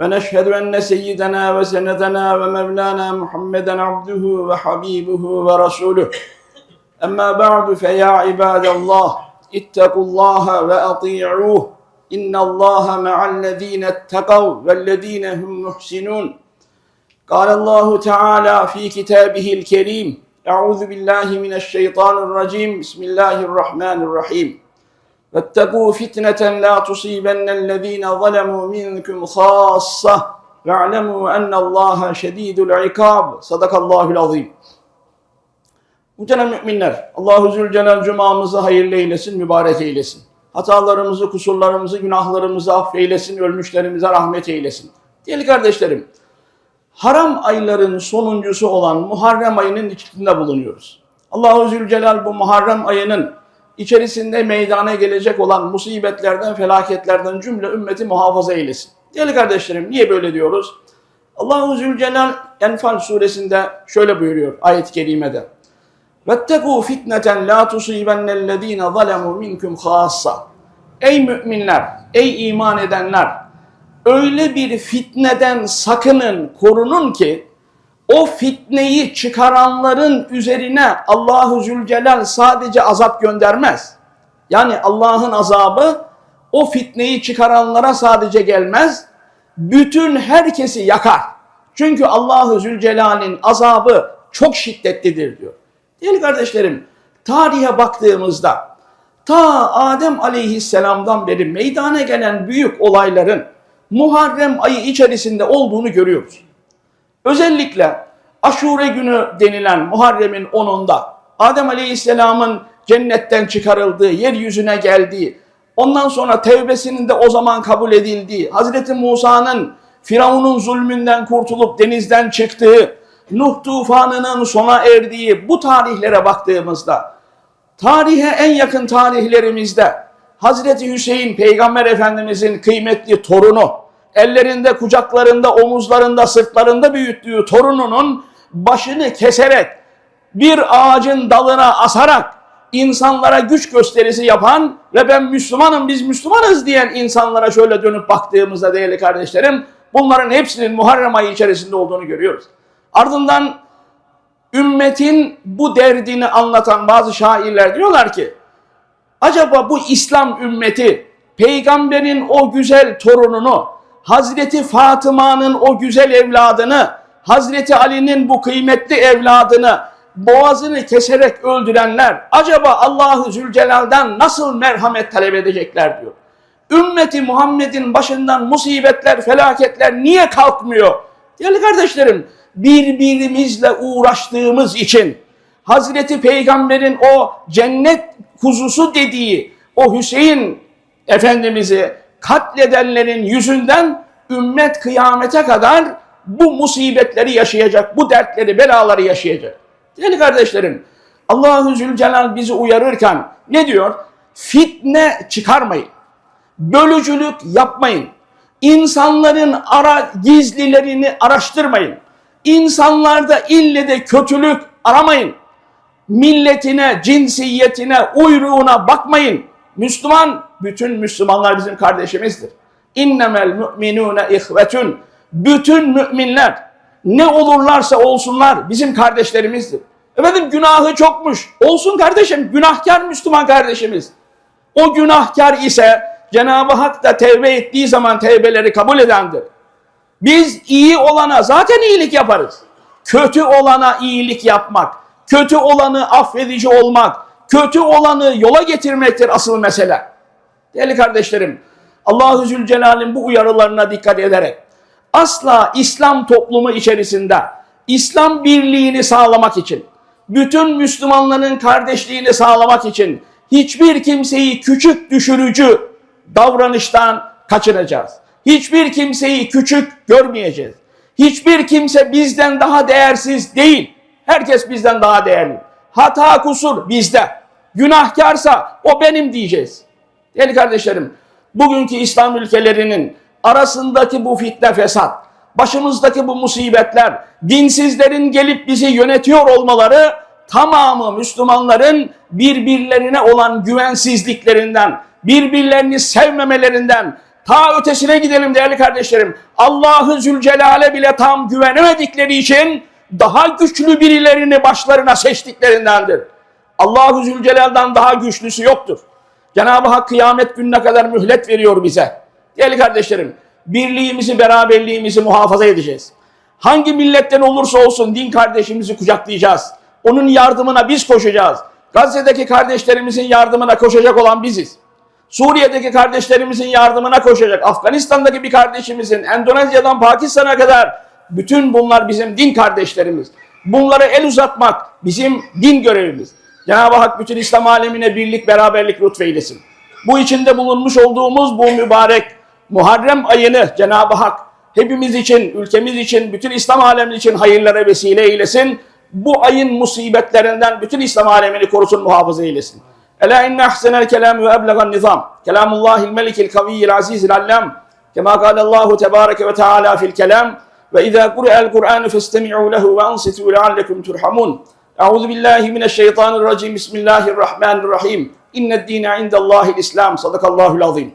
ونشهد ان سيدنا وسندنا ومولانا محمدا عبده وحبيبه ورسوله اما بعد فيا عباد الله اتقوا الله واطيعوه ان الله مع الذين اتقوا والذين هم محسنون قال الله تعالى في كتابه الكريم اعوذ بالله من الشيطان الرجيم بسم الله الرحمن الرحيم واتقوا فتنة لا تصيبن الذين ظلموا منكم خاصة واعلموا أن الله شديد العقاب صدق الله العظيم Muhterem müminler, Allahu Zülcelal cumamızı hayırlı eylesin, mübarek eylesin. Hatalarımızı, kusurlarımızı, günahlarımızı affeylesin, ölmüşlerimize rahmet eylesin. Değerli kardeşlerim, haram ayların sonuncusu olan Muharrem ayının içinde bulunuyoruz. Allahu Zülcelal bu Muharrem ayının içerisinde meydana gelecek olan musibetlerden, felaketlerden cümle ümmeti muhafaza eylesin. Değerli kardeşlerim niye böyle diyoruz? Allahu Zülcelal Enfal suresinde şöyle buyuruyor ayet-i kerimede. Vettekû fitneten la tusibennellezîne zalemû minkum khassa. Ey müminler, ey iman edenler, öyle bir fitneden sakının, korunun ki o fitneyi çıkaranların üzerine Allahu Zülcelal sadece azap göndermez. Yani Allah'ın azabı o fitneyi çıkaranlara sadece gelmez, bütün herkesi yakar. Çünkü Allahu Zülcelal'in azabı çok şiddetlidir diyor. Değerli kardeşlerim, tarihe baktığımızda ta Adem aleyhisselamdan beri meydana gelen büyük olayların Muharrem ayı içerisinde olduğunu görüyoruz. Özellikle Aşure günü denilen Muharrem'in 10'unda Adem Aleyhisselam'ın cennetten çıkarıldığı, yeryüzüne geldiği, ondan sonra tevbesinin de o zaman kabul edildiği, Hazreti Musa'nın Firavun'un zulmünden kurtulup denizden çıktığı, Nuh tufanının sona erdiği bu tarihlere baktığımızda, tarihe en yakın tarihlerimizde Hazreti Hüseyin Peygamber Efendimizin kıymetli torunu, ellerinde, kucaklarında, omuzlarında, sırtlarında büyüttüğü torununun başını keserek, bir ağacın dalına asarak insanlara güç gösterisi yapan ve ben Müslümanım, biz Müslümanız diyen insanlara şöyle dönüp baktığımızda değerli kardeşlerim, bunların hepsinin Muharrem ayı içerisinde olduğunu görüyoruz. Ardından ümmetin bu derdini anlatan bazı şairler diyorlar ki, acaba bu İslam ümmeti peygamberin o güzel torununu, Hazreti Fatıma'nın o güzel evladını, Hazreti Ali'nin bu kıymetli evladını boğazını keserek öldürenler acaba Allahu Zülcelal'den nasıl merhamet talep edecekler diyor. Ümmeti Muhammed'in başından musibetler, felaketler niye kalkmıyor? Değerli kardeşlerim, birbirimizle uğraştığımız için Hazreti Peygamber'in o cennet kuzusu dediği o Hüseyin Efendimiz'i katledenlerin yüzünden ümmet kıyamete kadar bu musibetleri yaşayacak, bu dertleri, belaları yaşayacak. Değerli kardeşlerim, Allahu Zülcelal bizi uyarırken ne diyor? Fitne çıkarmayın. Bölücülük yapmayın. İnsanların ara gizlilerini araştırmayın. İnsanlarda ille de kötülük aramayın. Milletine, cinsiyetine, uyruğuna bakmayın. Müslüman, bütün Müslümanlar bizim kardeşimizdir. İnnemel müminune ihvetun. Bütün müminler ne olurlarsa olsunlar bizim kardeşlerimizdir. Efendim günahı çokmuş. Olsun kardeşim, günahkar Müslüman kardeşimiz. O günahkar ise Cenab-ı Hak da tevbe ettiği zaman tevbeleri kabul edendir. Biz iyi olana zaten iyilik yaparız. Kötü olana iyilik yapmak, kötü olanı affedici olmak, kötü olanı yola getirmektir asıl mesele. Değerli kardeşlerim, Allahu Zülcelal'in bu uyarılarına dikkat ederek asla İslam toplumu içerisinde İslam birliğini sağlamak için, bütün Müslümanların kardeşliğini sağlamak için hiçbir kimseyi küçük düşürücü davranıştan kaçınacağız. Hiçbir kimseyi küçük görmeyeceğiz. Hiçbir kimse bizden daha değersiz değil. Herkes bizden daha değerli. Hata kusur bizde. Günahkarsa o benim diyeceğiz. Değerli kardeşlerim, bugünkü İslam ülkelerinin arasındaki bu fitne fesat, başımızdaki bu musibetler, dinsizlerin gelip bizi yönetiyor olmaları tamamı Müslümanların birbirlerine olan güvensizliklerinden, birbirlerini sevmemelerinden, ta ötesine gidelim değerli kardeşlerim. Allah'ı Zülcelal'e bile tam güvenemedikleri için daha güçlü birilerini başlarına seçtiklerindendir. Allahu Zülcelal'dan daha güçlüsü yoktur. Cenab-ı Hak kıyamet gününe kadar mühlet veriyor bize. Değerli kardeşlerim, birliğimizi, beraberliğimizi muhafaza edeceğiz. Hangi milletten olursa olsun din kardeşimizi kucaklayacağız. Onun yardımına biz koşacağız. Gazze'deki kardeşlerimizin yardımına koşacak olan biziz. Suriye'deki kardeşlerimizin yardımına koşacak. Afganistan'daki bir kardeşimizin, Endonezya'dan Pakistan'a kadar bütün bunlar bizim din kardeşlerimiz. Bunlara el uzatmak bizim din görevimiz. Cenab-ı Hak bütün İslam alemine birlik, beraberlik lütfeylesin. Bu içinde bulunmuş olduğumuz bu mübarek Muharrem ayını Cenab-ı Hak hepimiz için, ülkemiz için, bütün İslam alemi için hayırlara vesile eylesin. Bu ayın musibetlerinden bütün İslam alemini korusun, muhafaza eylesin. Ela inne ahsenel kelam ve eblegan nizam. Kelamullahil melikil kaviyyil azizil allam. Kema kâlallahu tebâreke ve teâlâ fil kelam. Ve izâ kure'el Kur'ânu festemi'û lehu ve ansitû leallekum turhamun. Euzu billahi mineşşeytanirracim. Bismillahirrahmanirrahim. İnned dîne indellâhil İslam. Sadakallahul azim.